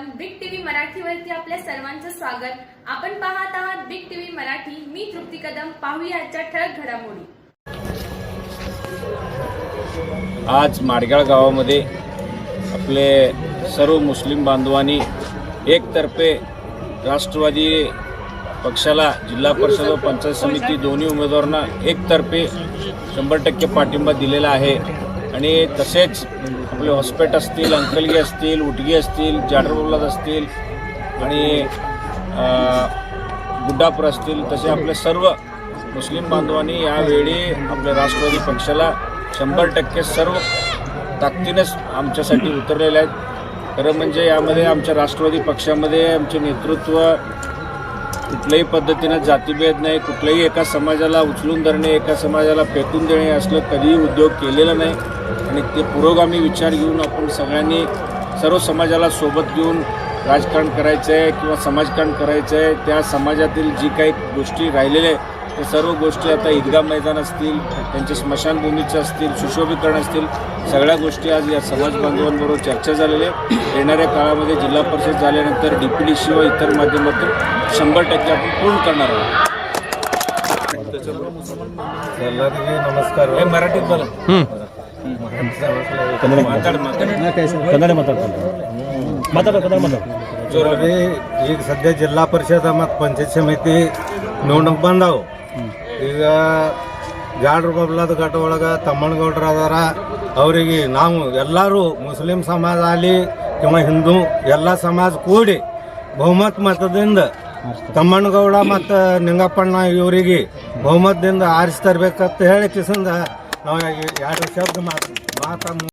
Welcome big TV चॅनलवरती आपल्या सर्वांचं स्वागत. आपण पाहत आहात बिग टीव्ही मराठी. मी तृप्ती कदम. पाहूया आजच्या ठळक घडामोडी. आज माडगाळ गावामध्ये आपले सर्व मुस्लिम बांधवांनी एकतर्फे राष्ट्रवादी पक्षाला जिल्हा परिषद व पंचायत समिती दोन्ही उमेदवारांना एकतर्फे शंभर टक्के पाठिंबा दिलेला आहे. आणि तसेच आपले हॉस्पेट असतील अंकलगी असतील उटगी असतील जाडरबोलाद असतील आणि गुड्डापूर असतील तसे आपले सर्व मुस्लिम बांधवांनी यावेळी आपल्या राष्ट्रवादी पक्षाला शंभर टक्के सर्व ताकदीनेच आमच्यासाठी उतरलेले आहेत. खरं म्हणजे यामध्ये आमच्या राष्ट्रवादी पक्षामध्ये आमचे नेतृत्व कुठल्याही पद्धतीनं जातीभेद नाही कुठल्याही एका समाजाला उचलून धरणे एका समाजाला फेकून देणे असलं कधीही उद्योग केलेला नाही. आणि ते पुरोगामी विचार घेऊन आपण सगळ्यांनी सर्व समाजाला सोबत घेऊन राजकारण करायचं आहे किंवा समाजकारण करायचं आहे त्या समाजातील जी काही गोष्टी राहिलेल्या हे सर्व गोष्टी आता ईदगा मैदान असतील त्यांचे स्मशानभूमीचे असतील सुशोभीकरण असतील सगळ्या गोष्टी आज या समाज बांधवांबरोबर चर्चा झालेल्या येणाऱ्या काळामध्ये जिल्हा परिषद झाल्यानंतर डी पी डी सी व इतर माध्यमातून शंभर टक्के आपण पूर्ण करणार आहोत. नमस्कार. मराठीत सध्या जिल्हा परिषद पंचायत समिती निवडणूक बांधावं ಈಗ ಜಾಡ್ರ ಬಬ್ಲಾದ ಘಟ ಒಳಗೆ ತಮ್ಮನಗೌಡ್ರು ಅದಾರ. ಅವರಿಗೆ ನಾವು ಎಲ್ಲರೂ ಮುಸ್ಲಿಂ ಸಮಾಜ ಆಗಲಿ ಕಿಂवा ಹಿಂದೂ ಎಲ್ಲ ಸಮಾಜ ಕೂಡಿ ಬಹುಮತ ಮತದಿಂದ ತಮ್ಮಣ್ಣಗೌಡ ಮತ್ತು ನಿಂಗಪ್ಪಣ್ಣ ಇವರಿಗೆ ಬಹುಮತದಿಂದ ಆರಿಸಿ ತರಬೇಕಂತ ಹೇಳಿ ಕಿಸಂದ ನಾವು ಎರಡು ಶಬ್ದ ಮಾತು ಮಾತಾ